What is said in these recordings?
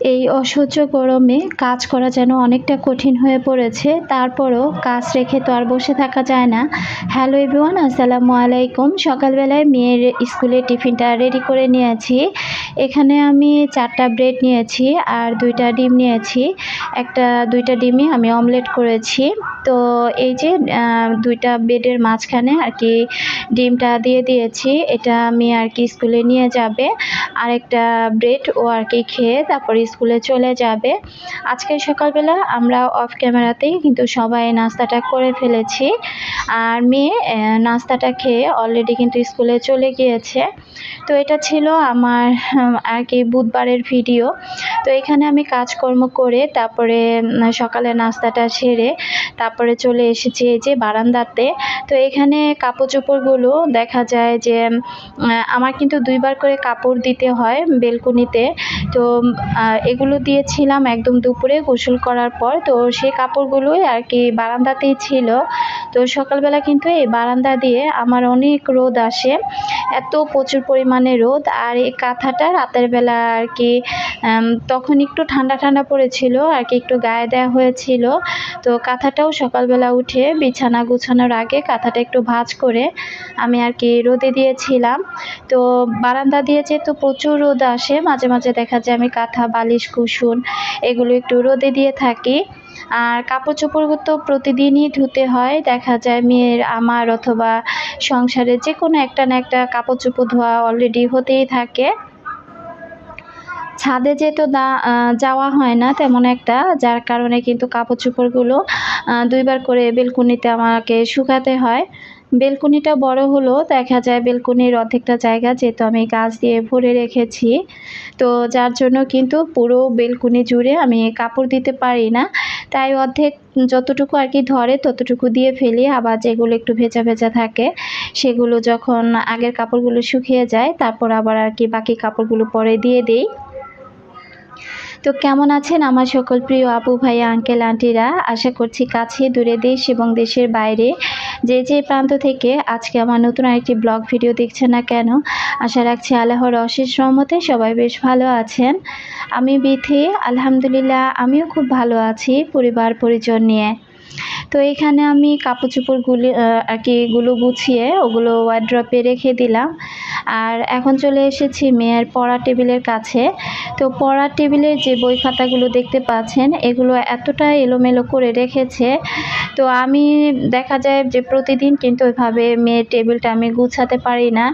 এই অসহ্য গরমে কাজ করা যেন অনেকটা কঠিন হয়ে পড়েছে, তারপরও কাজ রেখে তো আর বসে থাকা যায় না। হ্যালো এভরিওয়ান, আসসালামু আলাইকুম। সকালবেলায় মেয়ের স্কুলে টিফিনটা রেডি করে নিয়েছি। এখানে আমি চারটা ব্রেড নিয়েছি আর দুইটা ডিম নিয়েছি। একটা, দুইটা ডিমই আমি অমলেট করেছি। তো এই যে দুইটা ব্রেডের মাঝখানে আর কি ডিমটা দিয়ে দিয়েছি। এটা আমি আর কি স্কুলে নিয়ে যাবে। আর একটা ব্রেড ও আর কি খেয়ে তারপরে স্কুলে চলে যাবে। আজকে সকালবেলা আমরা অফ ক্যামেরাতেই কিন্তু সবাই নাস্তাটা করে ফেলেছি। আর মেয়ে নাস্তাটা খেয়ে অলরেডি কিন্তু স্কুলে চলে গিয়েছে। তো এটা ছিল আমার আর কি বুধবারের ভিডিও তো এখানে আমি কাজকর্ম করে তারপরে সকালে নাস্তাটা সেরে তারপরে চলে এসেছি এই যে বারান্দাতে। তো এখানে কাপড় চোপড়গুলো দেখা যায় যে আমার কিন্তু দুইবার করে কাপড় দিতে হয় বেলকুনিতে। তো এগুলো দিয়েছিলাম একদম দুপুরে গোসল করার পর। তো সেই কাপড়গুলোই আর কি বারান্দাতেই ছিল। তো সকালবেলা কিন্তু এই বারান্দা দিয়ে আমার অনেক রোদ আসে। এত প্রচুর পরিমাণে রোদ। আর এই কাঁথাটা রাতের বেলা আর কি তখন একটু ঠান্ডা ঠান্ডা পড়েছিল আর কি একটু গায়ে দেওয়া হয়েছিল। তো কাঁথাটাও সকালবেলা উঠে বিছানা গুছানোর আগে কাঁথাটা একটু ভাজ করে আমি আর কি রোদে দিয়েছিলাম। তো বারান্দা দিয়ে যেহেতু প্রচুর রোদ আসে, মাঝে মাঝে দেখা যায় আমি কাঁথা, বালিশ, কুসুন এগুলো একটু রোদে দিয়ে থাকি। আর কাপড় চোপড় তো প্রতিদিনই ধুতে হয়, দেখা যায় মেয়ের, আমার অথবা সংসারে যে কোনো একটা না একটা কাপড় চোপড় ধোয়া অলরেডি হতেই থাকে। ছাদে যেহেতু যাওয়া হয় না তেমন একটা, যার কারণে কিন্তু কাপড় চোপড়গুলো দুইবার করে বেলকুনিতে আমাকে শুকাতে হয়। বেলকুনিটা বড় হলো, দেখা যায় বেলকুনির অর্ধেকটা জায়গা যেহেতু আমি গাছ দিয়ে ভরে রেখেছি। তো যার জন্য কিন্তু পুরো বেলকুনি জুড়ে আমি কাপড় দিতে পারি না। তাই অর্ধেক যতটুকু আর কি ধরে ততটুকু দিয়ে ফেলি, আবার যেগুলো একটু ভেজা ভেজা থাকে, সেগুলো যখন আগের কাপড়গুলো শুকিয়ে যায়, তারপর আবার আর কি বাকি কাপড়গুলো পরে দিয়ে দিই। তো কেমন আছেন আমার সকল প্রিয় আপু ভাই আঙ্কেল আন্টিরা আশা করছি কাছে, দূরে দেশ এবং দেশের বাইরে। যে যে প্রান্ত থেকে আজকে আমার নতুন আরেকটি ব্লগ ভিডিও দেখছেন না কেন, আশা রাখছি আল্লাহর অশেষ রহমতে সবাই বেশ ভালো আছেন। আমি বিথি, আলহামদুলিল্লাহ, আমিও খুব ভালো আছি পরিবার পরিজন নিয়ে। তো এখানে আমি কাপড় চোপড়গুলি আর কি এগুলো গুছিয়ে ওগুলো ওয়ার্ড্রপে রেখে দিলাম। আর এখন চলে এসেছি মেয়ের পড়া টেবিলের কাছে। তো পড়ার টেবিলে যে বই খাতাগুলো দেখতে পাচ্ছেন, এগুলো এতটা এলোমেলো করে রেখেছে। তো আমি দেখা যায় যে প্রতিদিন কিন্তু ওইভাবে মেয়ের টেবিলটা আমি গুছাতে পারি না।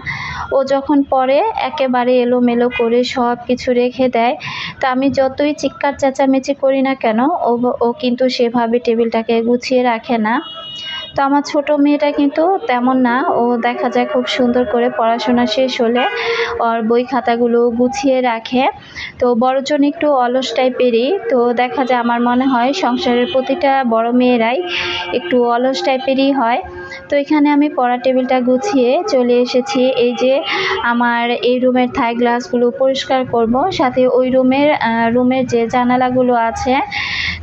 ও যখন পড়ে, একেবারে এলোমেলো করে সব কিছু রেখে দেয়। তো আমি যতই চিৎকার চেঁচামেচি করি না কেন, ও ও কিন্তু সেভাবে টেবিলটাকে গুছিয়ে রাখে না। তো আমার ছোট মেয়েটা কিন্তু তেমন না। ও দেখা যায় খুব সুন্দর করে পড়াশোনা শেষ হলে ওর বই খাতাগুলো গুছিয়ে রাখে। তো বড়জন একটু অলস টাইপেরই। তো দেখা যায় আমার মনে হয় সংসারের প্রতিটা বড় মেয়েরাই একটু অলস টাইপেরই হয়। তো এখানে আমি পড়া টেবিলটা গুছিয়ে চলে এসেছি। এই যে আমার এই রুমের থাই গ্লাসগুলো পরিষ্কার করব। সাথে ওই রুমের রুমের যে জানালাগুলো আছে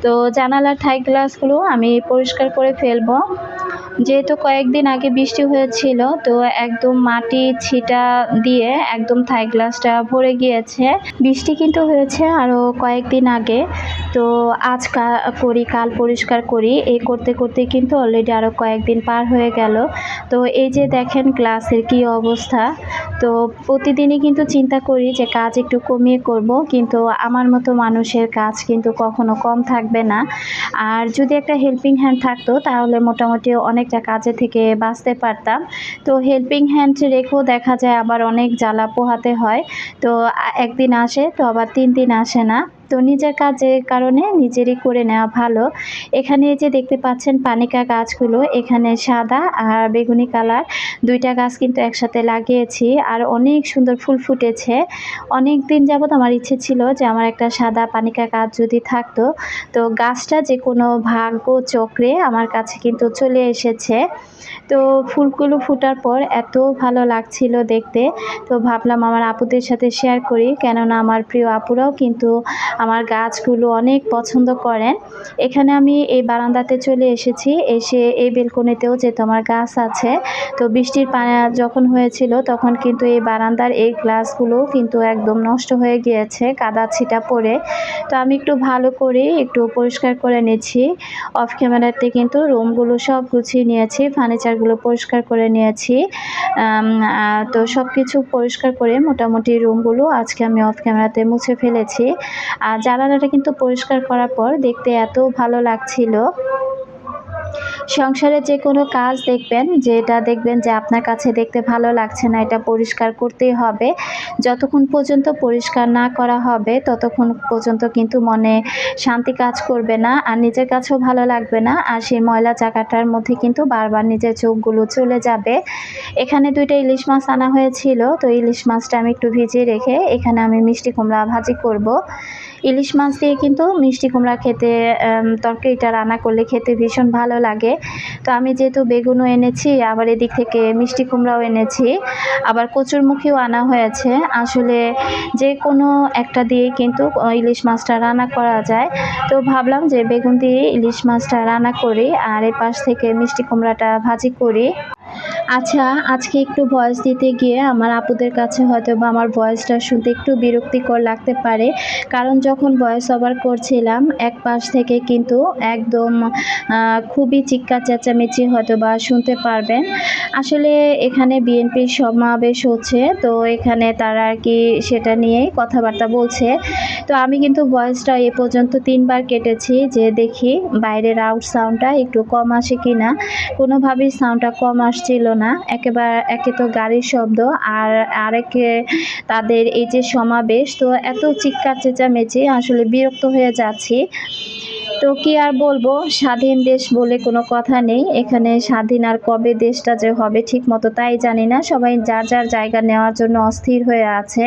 তো জানালার থাই গ্লাসগুলো আমি পরিষ্কার করে ফেলব। যেহেতু কয়েকদিন আগে বৃষ্টি হয়েছিল, তো একদম মাটি ছিটা দিয়ে একদম থাই গ্লাসটা ভরে গিয়েছে। বৃষ্টি কিন্তু হয়েছে আরও কয়েকদিন আগে। তো আজ করি, কাল পরিষ্কার করি। এই করতে করতে কিন্তু অলরেডি আরও কয়েকদিন পার হয়ে গেল। তো এই যে দেখেন গ্লাসের কি অবস্থা। তো প্রতিদিনই কিন্তু চিন্তা করি যে কাজ একটু কমিয়ে করব, কিন্তু আমার মতো মানুষের কাজ কিন্তু কখনো কম থাকবে না। আর যদি একটা হেল্পিং হ্যান্ড থাকতো, তাহলে মোটামুটি অনেকটা কাজে থেকে বাঁচতে পারতাম। তো হেল্পিং হ্যান্ড রেখেও দেখা যায় আবার অনেক জ্বালা পোহাতে হয়। তো একদিন আসে, তো আবার তিন দিন আসে না। তো নিজের কাজের কারণে নিজেরই করে নেওয়া ভালো। এখানে যে দেখতে পাচ্ছেন পানিকা গাছগুলো, এখানে সাদা আর বেগুনি কালার। দুইটা গাছ কিন্তু একসাথে লাগিয়েছি আর অনেক সুন্দর ফুল ফুটেছে। অনেক দিন যাবৎ আমার ইচ্ছে ছিল যে আমার একটা সাদা পানিকা গাছ যদি থাকতো। তো গাছটা যে কোনো ভাগ্য চক্রে আমার কাছে কিন্তু চলে এসেছে। তো ফুলগুলো ফুটার পর এত ভালো লাগছিল দেখতে। তো ভাবলাম আমার আপুদের সাথে শেয়ার করি। কেননা আমার প্রিয় আপুরাও কিন্তু আমার গাছগুলো অনেক পছন্দ করেন। এখানে আমি এই বারান্দাতে চলে এসেছি, এসে এই বেলকনিতেও যেহেতু আমার গাছ আছে। তো বৃষ্টির পানি যখন হয়েছিল তখন কিন্তু এই বারান্দার এই গ্লাসগুলো কিন্তু একদম নষ্ট হয়ে গিয়েছে, কাদা ছিটা পড়ে। তো আমি একটু ভালো করে একটু পরিষ্কার করে নিয়েছি। অফ ক্যামেরাতে কিন্তু রুমগুলো সব গুছিয়ে নিয়েছি, ফার্নিচারগুলো পরিষ্কার করে নিয়েছি। তো সব কিছু পরিষ্কার করে মোটামুটি রুমগুলো আজকে আমি অফ ক্যামেরাতে মুছে ফেলেছি। আর জানালাটা কিন্তু পরিষ্কার করার পর দেখতে এত ভালো লাগছিল। সংসারে যে কোনো কাজ দেখবেন, যেটা দেখবেন যে আপনার কাছে দেখতে ভালো লাগছে না, এটা পরিষ্কার করতেই হবে। যতক্ষণ পর্যন্ত পরিষ্কার না করা হবে, ততক্ষণ পর্যন্ত কিন্তু মনে শান্তি কাজ করবে না, আর নিজের কাছেও ভালো লাগবে না, আর সেই ময়লা জায়গাটার মধ্যে কিন্তু বারবার নিজের চোখগুলো চলে যাবে। এখানে দুইটা ইলিশ মাছ আনা হয়েছিল, তো ইলিশ মাছটা আমি একটু ভিজিয়ে রেখে এখানে আমি মিষ্টি কুমড়া ভাজি করব। ইলিশ মাছ দিয়ে কিন্তু মিষ্টি কুমড়া খেতে তরকারিটা রান্না করলে খেতে ভীষণ ভালো লাগে। তো আমি যেহেতু বেগুনও এনেছি, আবার এদিক থেকে মিষ্টি কুমড়াও এনেছি, আবার কচুরমুখীও আনা হয়েছে। আসলে যে কোনো একটা দিয়ে কিন্তু ইলিশ মাছটা রান্না করা যায়। তো ভাবলাম যে বেগুন দিয়ে ইলিশ মাছটা রান্না করি, আর এ পাশ থেকে মিষ্টি কুমড়াটা ভাজি করি। আচ্ছা আজকে একটু ভয়েস দিতে গিয়ে আমার আপুদের কাছে হয়তো বা আমার ভয়েসটা শুনতে একটু বিরক্তিকর লাগতে পারে। কারণ যখন ভয়েস ওভার করছিলাম, এক পাশ থেকে কিন্তু একদম খুবই চিৎকার চেঁচামেচি হয়তো বা শুনতে পারবেন। আসলে এখানে বিএনপির সমাবেশ হচ্ছে, তো এখানে তারা আর কি সেটা নিয়েই কথাবার্তা বলছে। তো আমি কিন্তু ভয়েসটা এ পর্যন্ত তিনবার কেটেছি যে দেখি বাইরের আউট সাউন্ডটা একটু কম আসে কি না কোনোভাবেই সাউন্ডটা কম আসছিল না, একেবারে, একে তো গাড়ির শব্দ আর আরেকে তাদের এই যে সমাবেশ, তো এত চিৎকার চেঁচামেচি, আসলে বিরক্ত হয়ে যাচ্ছি। তো কি আর বলব? স্বাধীন দেশ বলে কোনো কথা নেই। এখানে স্বাধীন আর কবে দেশটা যে হবে ঠিক মতো তাই জানি না। সবাই যার যার জায়গা নেওয়ার জন্য অস্থির হয়ে আছে।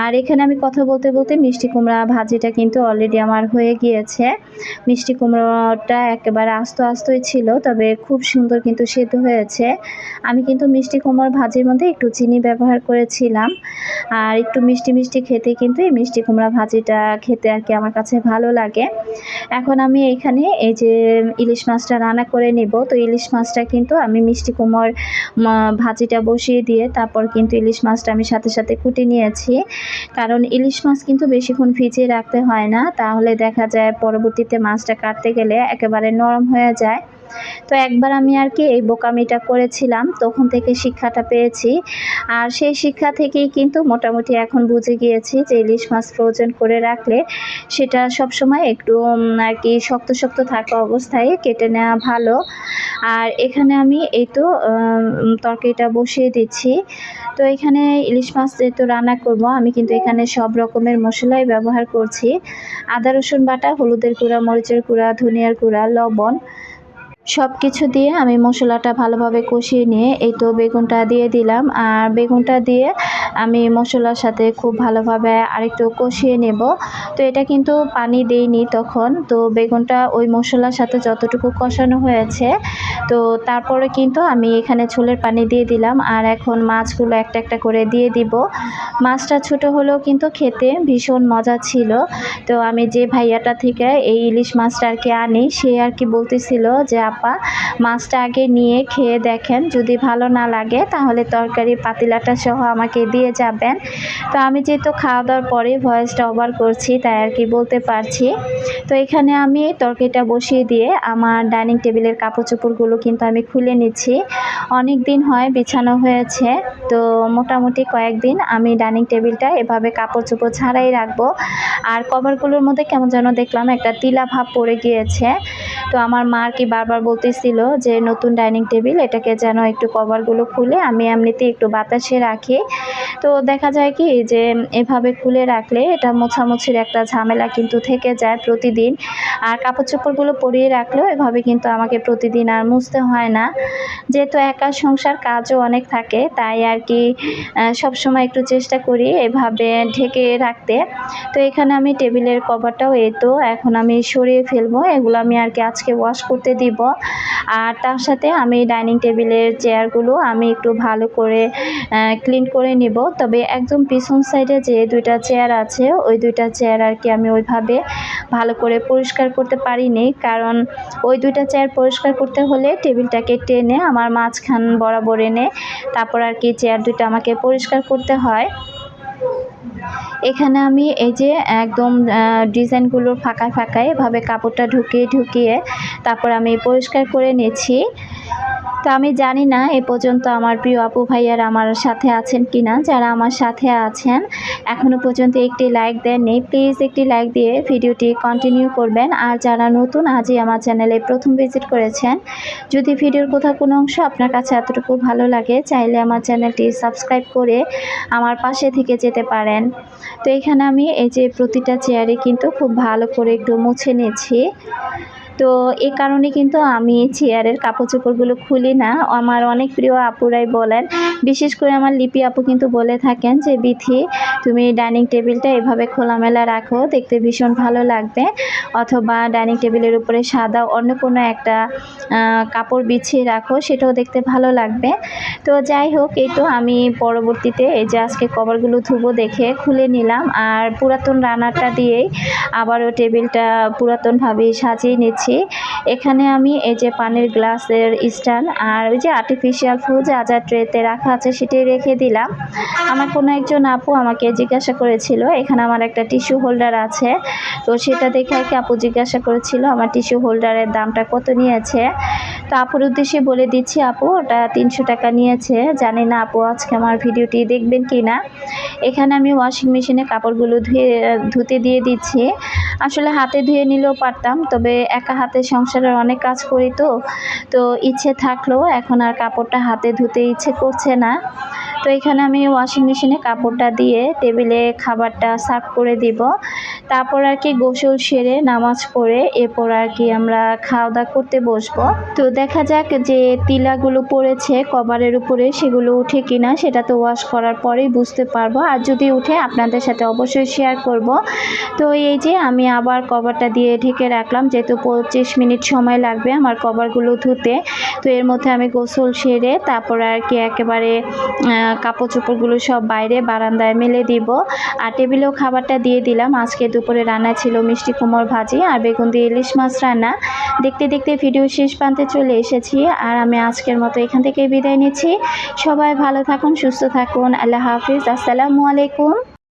আর এখানে আমি কথা বলতে বলতে মিষ্টি কুমড়া ভাজিটা কিন্তু অলরেডি আমার হয়ে গিয়েছে। মিষ্টি কুমড়োটা একেবারে আস্ত আস্তই ছিল, তবে খুব সুন্দর কিন্তু সেদ্ধ হয়েছে। আমি কিন্তু মিষ্টি কুমড়োর ভাজির মধ্যে একটু চিনি ব্যবহার করেছিলাম। আর একটু মিষ্টি মিষ্টি খেতে কিন্তু এই মিষ্টি কুমড়া ভাজিটা খেতে আর কি আমার কাছে ভালো লাগে। এখন আমি এখানে এই যে ইলিশ মাছটা রান্না করে নেব। তো ইলিশ মাছটা কিন্তু আমি মিষ্টি কুমড় ভাজিটা বসিয়ে দিয়ে তারপর কিন্তু ইলিশ মাছটা আমি সাথে সাথে কুটে নিয়েছি। কারণ ইলিশ মাছ কিন্তু বেশিক্ষণ ভিজিয়ে রাখতে হয় না। তাহলে দেখা যায় পরবর্তীতে মাছটা কাটতে গেলে একেবারে নরম হয়ে যায়। তো একবার আমি আর কি এই বোকামিটা করেছিলাম, তখন থেকে শিক্ষাটা পেয়েছি। আর সেই শিক্ষা থেকেই কিন্তু মোটামুটি এখন বুঝে গিয়েছি যে ইলিশ মাছ ফ্রোজেন করে রাখলে সেটা সবসময় একটু আর কি শক্ত শক্ত থাকা অবস্থায় কেটে নেওয়া ভালো। আর এখানে আমি এই তো তরকারিটা বসিয়ে দিচ্ছি। তো এখানে ইলিশ মাছ যেহেতু রান্না করব, আমি কিন্তু এখানে সব রকমের মশলাই ব্যবহার করছি। আদা রসুন বাটা, হলুদের গুঁড়া, মরিচের গুঁড়া, ধনিয়ার গুঁড়া, লবণ। সব কিছু দিয়ে আমি মশলাটা ভালোভাবে কষিয়ে নিয়ে এই তো বেগুনটা দিয়ে দিলাম। আর বেগুনটা দিয়ে আমি মশলার সাথে খুব ভালোভাবে আরেকটু কষিয়ে নেব। তো এটা কিন্তু পানি দেইনি তখন। তো বেগুনটা ওই মশলার সাথে যতটুকু কষানো হয়েছে, তো তারপরে কিন্তু আমি এখানে ছোলের পানি দিয়ে দিলাম। আর এখন মাছগুলো একটা একটা করে দিয়ে দিব। মাছটা ছোট হলেও কিন্তু খেতে ভীষণ মজা ছিল। তো আমি যে ভাইয়াটা থেকে এই ইলিশ মাছটা আর কি আনি, সে আর কি বলতেছিল যে আপা, মাছটা আগে নিয়ে খেয়ে দেখেন। যদি ভালো না লাগে, তাহলে তরকারি পাতিলাটা সহ আমাকে দিয়ে যাবেন। তো আমি যেহেতু খাওয়া দাওয়ার পরে ভয়েসটা ওভার করছি, তাই আর কি বলতে পারছি। তো এখানে আমি তরকারিটা বসিয়ে দিয়ে আমার ডাইনিং টেবিলের কাপড় চোপড়গুলো কিন্তু আমি খুলে নিচ্ছি। অনেক দিন হয় বিছানো হয়েছে, তো মোটামুটি কয়েকদিন আমি ডাইনিং টেবিলটা এভাবে কাপড় চোপড় ছাড়াই রাখব। আর কভারগুলোর মধ্যে কেমন যেন দেখলাম একটা তিলা ভাব পড়ে গিয়েছে। তো আমার মা আর কি বারবার বলতেছিল যে, নতুন ডাইনিং টেবিল, এটাকে যেন একটু কভারগুলো খুলে আমি এমনিতে একটু বাতাসে রাখি। তো দেখা যায় কি যে, এভাবে খুলে রাখলে এটা মোছামুছির একটা ঝামেলা কিন্তু থেকে যায় প্রতিদিন। আর কাপড় চোপড়গুলো পরিয়ে রাখলেও এভাবে কিন্তু আমাকে প্রতিদিন আর মুছতে হয় না। যেহেতু একা সংসার, কাজও অনেক থাকে, তাই আর কি সবসময় একটু চেষ্টা করি এভাবে ঢেকে রাখতে। তো এখানে আমি টেবিলের কভারটাও এই তো, এখন আমি সরিয়ে ফেলব। এগুলো আমি আর কি আজকে ওয়াশ করতে দিব। আর তার সাথে আমি ডাইনিং টেবিলের চেয়ারগুলো আমি একটু ভালো করে ক্লিন করে নিব। তবে একদম পিছন সাইডে যে দুইটা চেয়ার আছে, ওই দুইটা চেয়ার আর কি আমি ওইভাবে ভালো করে পরিষ্কার করতে পারিনি। কারণ ওই দুইটা চেয়ার পরিষ্কার করতে হলে টেবিলটাকে টেনে আমার মাঝখান বরাবর এনে তারপর আর কি চেয়ার দুইটা আমাকে পরিষ্কার করতে হয়। এখানে আমি এই যে একদম ডিজাইনগুলো ফাঁকা ফাঁকায় এভাবে কাপড়টা ঢুকিয়ে ঢুকিয়ে তারপর আমি পরিষ্কার করে নিয়েছি। তো আমি জানি না, এ পর্যন্ত আমার প্রিয় আপু ভাইয়ার আমার সাথে আছেন কি না যারা আমার সাথে আছেন এখনও পর্যন্ত একটি লাইক দেননি। প্লিজ একটি লাইক দিয়ে ভিডিওটি কন্টিনিউ করবেন। আর যারা নতুন, আজই আমার চ্যানেলে প্রথম ভিজিট করেছেন, যদি ভিডিওর কোথাও কোনো অংশ আপনার কাছে এতটুকু ভালো লাগে, চাইলে আমার চ্যানেলটি সাবস্ক্রাইব করে আমার পাশে থেকে যেতে পারেন। তো এখানে আমি এই যে প্রতিটা চেয়ারে কিন্তু খুব ভালো করে একটু মুছে নিয়েছি। তো এ কারণে কিন্তু আমি চেয়ারের কাপড় চোপড়গুলো খুলি না। আমার অনেক প্রিয় আপুরাই বলেন, বিশেষ করে আমার লিপি আপু কিন্তু বলে থাকেন যে, বিথি, তুমি ডাইনিং টেবিলটা এভাবে খোলামেলা রাখো, দেখতে ভীষণ ভালো লাগবে। অথবা ডাইনিং টেবিলের উপরে সাদা অন্য কোনো একটা কাপড় বিছিয়ে রাখো, সেটাও দেখতে ভালো লাগবে। তো যাই হোক, এই তো আমি পরবর্তীতে এই যে আজকে কভারগুলো ধুবো দেখে খুলে নিলাম। আর পুরাতন রান্নাটা দিয়েই আবারও টেবিলটা পুরাতনভাবে সাজিয়ে নিচ্ছি। নিয়েছি এখানে আমি এই যে পানির গ্লাসের স্ট্যান্ড আর ওই যে আর্টিফিশিয়াল ফুল যা যা ট্রেতে রাখা আছে সেটাই রেখে দিলাম। আমার কোনো একজন আপু আমাকে জিজ্ঞাসা করেছিল, এখানে আমার একটা টিস্যু হোল্ডার আছে। তো সেটা দেখে আর কি আপু জিজ্ঞাসা করেছিল, আমার টিস্যু হোল্ডারের দামটা কত নিয়েছে? তো আপুর উদ্দেশ্যে বলে দিচ্ছি আপু, ওটা তিনশো টাকা নিয়েছে। জানি না আপু আজকে আমার ভিডিওটি দেখবেন কি না এখানে আমি ওয়াশিং মেশিনে কাপড়গুলো ধুয়ে, ধুতে দিয়ে দিচ্ছি। আসলে হাতে ধুয়ে নিলেও পারতাম, তবে একা হাতে সংসারের অনেক কাজ করি তো তো ইচ্ছে থাকলেও এখন আর কাপড়টা হাতে ধুতে ইচ্ছে করছে না। তো এখানে আমি ওয়াশিং মেশিনে কাপড়টা দিয়ে টেবিলে খাবারটা সার্ভ করে দিব। তারপর আর কি গোসল সেরে নামাজ পড়ে এরপর আর কি আমরা খাওয়া দাওয়া করতে বসবো। তো দেখা যাক যে তিলাগুলো পড়েছে কভারের উপরে সেগুলো উঠে কিনা সেটা তো ওয়াশ করার পরেই বুঝতে পারব। আর যদি উঠে আপনাদের সাথে অবশ্যই শেয়ার করব। তো এই যে আমি আবার কভারটা দিয়ে ঢেকে রাখলাম, যেহেতু পঁচিশ মিনিট সময় লাগবে আমার কভারগুলো ধুতে। তো এর মধ্যে আমি গোসল সেরে তারপর আর কি একেবারে কাপড় চোপড়গুলো সব বাইরে বারান্দায় মেলে দিব। আর টেবিলেও খাবারটা দিয়ে দিলাম। আজকে দুপুরে রান্না ছিল মিষ্টি কুমড় ভাজি আর বেগুন দিয়ে ইলিশ মাছ রান্না। দেখতে দেখতে ভিডিও শেষ প্রান্তে চলে এসেছি আর আমি আজকের মতো এখান থেকে বিদায় নিচ্ছি। সবাই ভালো থাকুন, সুস্থ থাকুন। আল্লাহ হাফিজ। আসসালামু আলাইকুম।